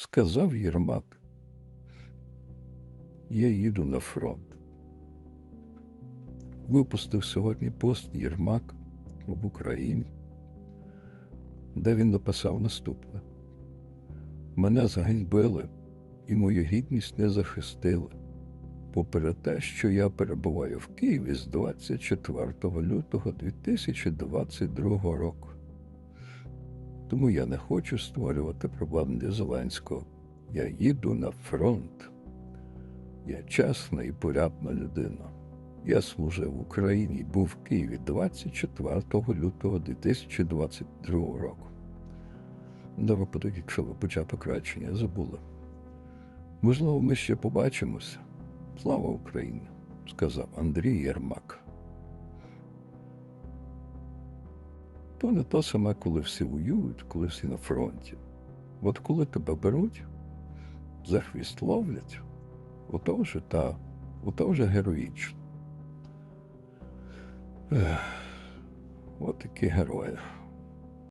Сказав Єрмак. Я їду на фронт. Випустив сьогодні пост Єрмак в Україні, де він написав наступне. Мене заганьбили і мою гідність не захистили, попри те, що я перебуваю в Києві з 24 лютого 2022 року. Тому я не хочу створювати проблем для Зеленського. Я їду на фронт. Я чесна і порядна людина. Я служив в Україні і був в Києві 24 лютого 2022 року. Випадок, якщо ви початок речення забули. Можливо, ми ще побачимося. Слава Україні! сказав Андрій Єрмак. То не те саме, коли всі воюють, коли всі на фронті. От коли тебе беруть, за хвіст ловлять, ото вже та, ото вже героїчно. От такі герої.